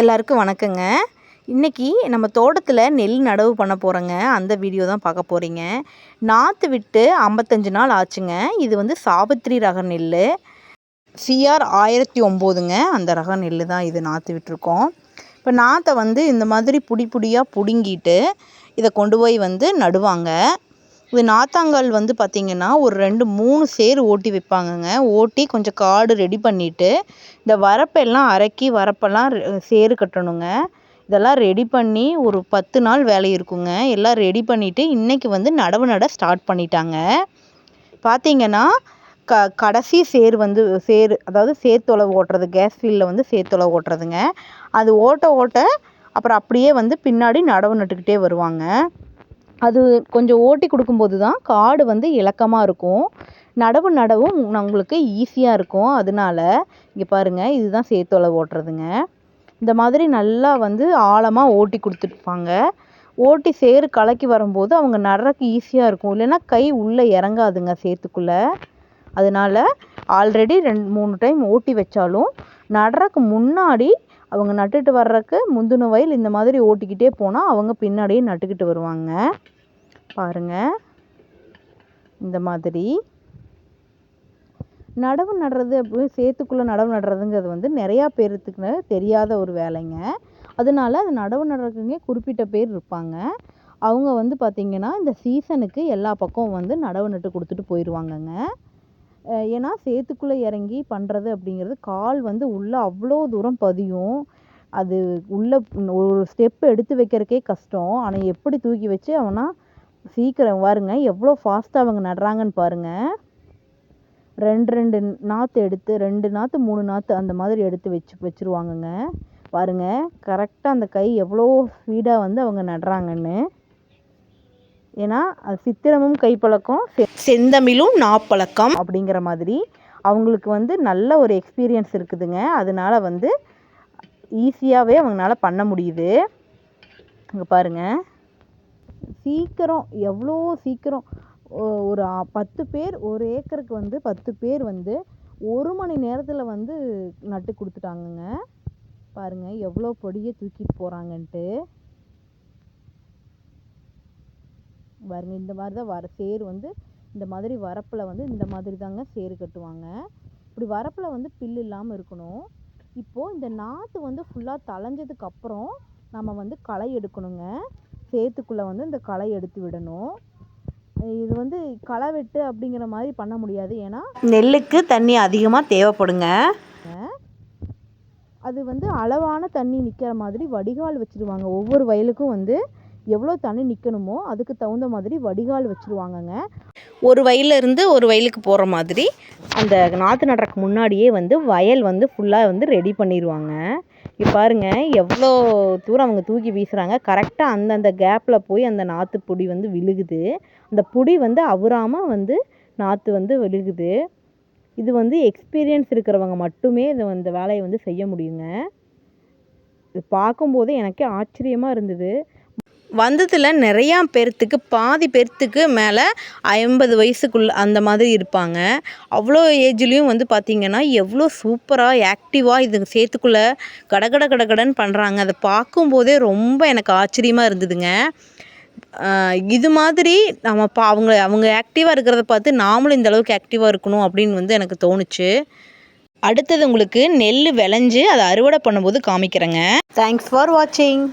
எல்லாருக்கும் வணக்கங்க. இன்றைக்கி நம்ம தோட்டத்தில் நெல் நடவு பண்ண போகிறோங்க அந்த வீடியோ தான் பார்க்க போகிறீங்க நாற்று விட்டு ஐம்பத்தஞ்சு நாள் ஆச்சுங்க. இது வந்து சாவித்திரி ரக நெல் சிஆர் ஆயிரத்தி ஒம்போதுங்க. அந்த ரக நெல் தான் இது நாற்று விட்டுருக்கோம். இப்போ நாற்றை வந்து இந்த மாதிரி புடி புடியாக பிடுங்கிட்டு இதை கொண்டு போய் வந்து நடுவாங்க. இது நாத்தாங்கால் வந்து பார்த்திங்கன்னா ஒரு ரெண்டு மூணு சேர் ஓட்டி வைப்பாங்கங்க. ஓட்டி கொஞ்சம் காடு ரெடி பண்ணிவிட்டு இந்த வரப்பெல்லாம் அரைக்கி வரப்பெல்லாம் சேறு கட்டணுங்க. இதெல்லாம் ரெடி பண்ணி ஒரு பத்து நாள் வேலை இருக்குங்க. எல்லாம் ரெடி பண்ணிவிட்டு இன்றைக்கி வந்து நடவு நட ஸ்டார்ட் பண்ணிட்டாங்க. பார்த்திங்கன்னா க கடைசி சேர் வந்து சேர் அதாவது சேத்தொலை ஓட்டுறது கேஸ் ஃபீல்டில் வந்து சேத்தொலை ஓட்டுறதுங்க. அது ஓட்ட ஓட்ட அப்புறம் அப்படியே வந்து பின்னாடி நடவு நட்டுக்கிட்டே வருவாங்க. அது கொஞ்சம் ஓட்டி கொடுக்கும்போது தான் காடு வந்து இலக்கமாக இருக்கும். நடவு நடவும் உங்களுக்கு ஈஸியாக இருக்கும். அதனால இங்கே பாருங்கள் இதுதான் சேத்தோலை ஓட்டுறதுங்க. இந்த மாதிரி நல்லா வந்து ஆழமாக ஓட்டி கொடுத்துருப்பாங்க. ஓட்டி சேறு கலக்கி வரும்போது அவங்க நடுறக்கு ஈஸியாக இருக்கும். இல்லைன்னா கை உள்ளே இறங்காதுங்க சேத்துக்குள்ளே. அதனால் ஆல்ரெடி ரெண்டு மூணு டைம் ஓட்டி வச்சாலும் நடுறக்கு முன்னாடி அவங்க நட்டுட்டு வர்றதுக்கு முந்தின வயல் இந்த மாதிரி ஓட்டிக்கிட்டே போனால் அவங்க பின்னாடியே நட்டுக்கிட்டு வருவாங்க. பாருங்கள் இந்த மாதிரி. நடவு நடுறது அப்படி சேத்துக்குள்ளே நடவு நடுறதுங்கிறது வந்து நிறையா பேர்த்துக்கு தெரியாத ஒரு வேலைங்க. அதனால அது நடவு நடுறதுக்குங்க குறிப்பிட்ட பேர் இருப்பாங்க. அவங்க வந்து பார்த்திங்கன்னா இந்த சீசனுக்கு எல்லா பக்கமும் வந்து நடவு நட்டு கொடுத்துட்டு போயிடுவாங்கங்க ஏன்னா சேத்துக்குள்ளே இறங்கி பண்ணுறது அப்படிங்கிறது கால் வந்து உள்ளே அவ்வளோ தூரம் பதியும். அது உள்ளே ஒரு ஸ்டெப் எடுத்து வைக்கிறக்கே கஷ்டம். ஆனால் எப்படி தூக்கி வச்சு அவனா சீக்கிரம் பாருங்க எவ்வளோ ஃபாஸ்ட்டாக அவங்க நடுறாங்கன்னு பாருங்கள் ரெண்டு ரெண்டு நாற்று எடுத்து ரெண்டு நாற்று மூணு நாற்று அந்த மாதிரி எடுத்து வச்சு வச்சுருவாங்கங்க. பாருங்க கரெக்டாக அந்த கை எவ்வளோ ஸ்பீடாக வந்து அவங்க நடுறாங்கன்னு. ஏன்னா அது சித்திரமும் கைப்பழக்கம் செந்தமிழும் நாப்பழக்கம். அப்படிங்கிற மாதிரி அவங்களுக்கு வந்து நல்ல ஒரு எக்ஸ்பீரியன்ஸ் இருக்குதுங்க. அதனால வந்து ஈஸியாகவே அவங்களால பண்ண முடியுது. இங்கே பாருங்கள் சீக்கிரம் எவ்வளோ சீக்கிரம் ஒரு பத்து பேர் ஒரு ஏக்கருக்கு வந்து பத்து பேர் வந்து ஒரு மணி நேரத்தில் வந்து நட்டு கொடுத்துட்டாங்கங்க. பாருங்கள் எவ்வளோ பொடியை தூக்கிட்டு போகிறாங்கன்ட்டு பாருங்கள் இந்த மாதிரி தான் வர சேர் வந்து இந்த மாதிரி வரப்பில் வந்து இந்த மாதிரி தாங்க சேரு கட்டுவாங்க. இப்படி வரப்பில் வந்து பில் இல்லாமல் இருக்கணும். இப்போது இந்த நாற்று வந்து ஃபுல்லாக தளைஞ்சதுக்கு அப்புறம் நம்ம வந்து களை எடுக்கணுங்க. சேத்துக்குள்ளே வந்து இந்த களை எடுத்து விடணும். இது வந்து களை வெட்டு அப்படிங்கிற மாதிரி பண்ண முடியாது. ஏன்னா நெல்லுக்கு தண்ணி அதிகமாக தேவைப்படுங்க. அது வந்து அளவான தண்ணி நிற்கிற மாதிரி வடிகால் வச்சுருவாங்க. ஒவ்வொரு வயலுக்கும் வந்து எவ்வளோ தண்ணி நிற்கணுமோ அதுக்கு தகுந்த மாதிரி வடிகால் வச்சுருவாங்கங்க. ஒரு வயலேருந்து ஒரு வயலுக்கு போகிற மாதிரி அந்த நாற்று நடுறக்கு முன்னாடியே வந்து வயல் வந்து ஃபுல்லாக வந்து ரெடி பண்ணிடுவாங்க இப்போ பாருங்கள் எவ்வளோ தூரம் அவங்க தூக்கி வீசுகிறாங்க கரெக்டாக அந்தந்த கேப்பில் போய் அந்த நாற்று பொடி வந்து விழுகுது. அந்த பொடி வந்து அவுறாமல் வந்து நாற்று வந்து விழுகுது. இது வந்து எக்ஸ்பீரியன்ஸ் இருக்கிறவங்க மட்டுமே இதை இந்த வேலையை வந்து செய்ய முடியுங்க. இது பார்க்கும்போது எனக்கே ஆச்சரியமாக இருந்தது. வந்ததில் நிறையா பேர்த்துக்கு பாதி பேர்த்துக்கு மேலே ஐம்பது வயசுக்குள்ள அந்த மாதிரி இருப்பாங்க. அவ்வளோ ஏஜ்லேயும் வந்து பார்த்திங்கன்னா எவ்வளோ சூப்பராக ஆக்டிவாக இது சேத்துக்குள்ளே கடகட கடகடன்னு பண்ணுறாங்க அதை பார்க்கும்போதே ரொம்ப எனக்கு ஆச்சரியமாக இருந்ததுங்க. இது மாதிரி நம்ம பா அவங்க அவங்க ஆக்டிவாக இருக்கிறத பார்த்து நாமளும் இந்த அளவுக்கு ஆக்டிவாக இருக்கணும் அப்படின்னு வந்து எனக்கு தோணுச்சு. அடுத்தது உங்களுக்கு நெல் விளைஞ்சு அதை அறுவடை பண்ணும்போது காமிக்கிறேங்க. தேங்க்ஸ் ஃபார் வாட்சிங்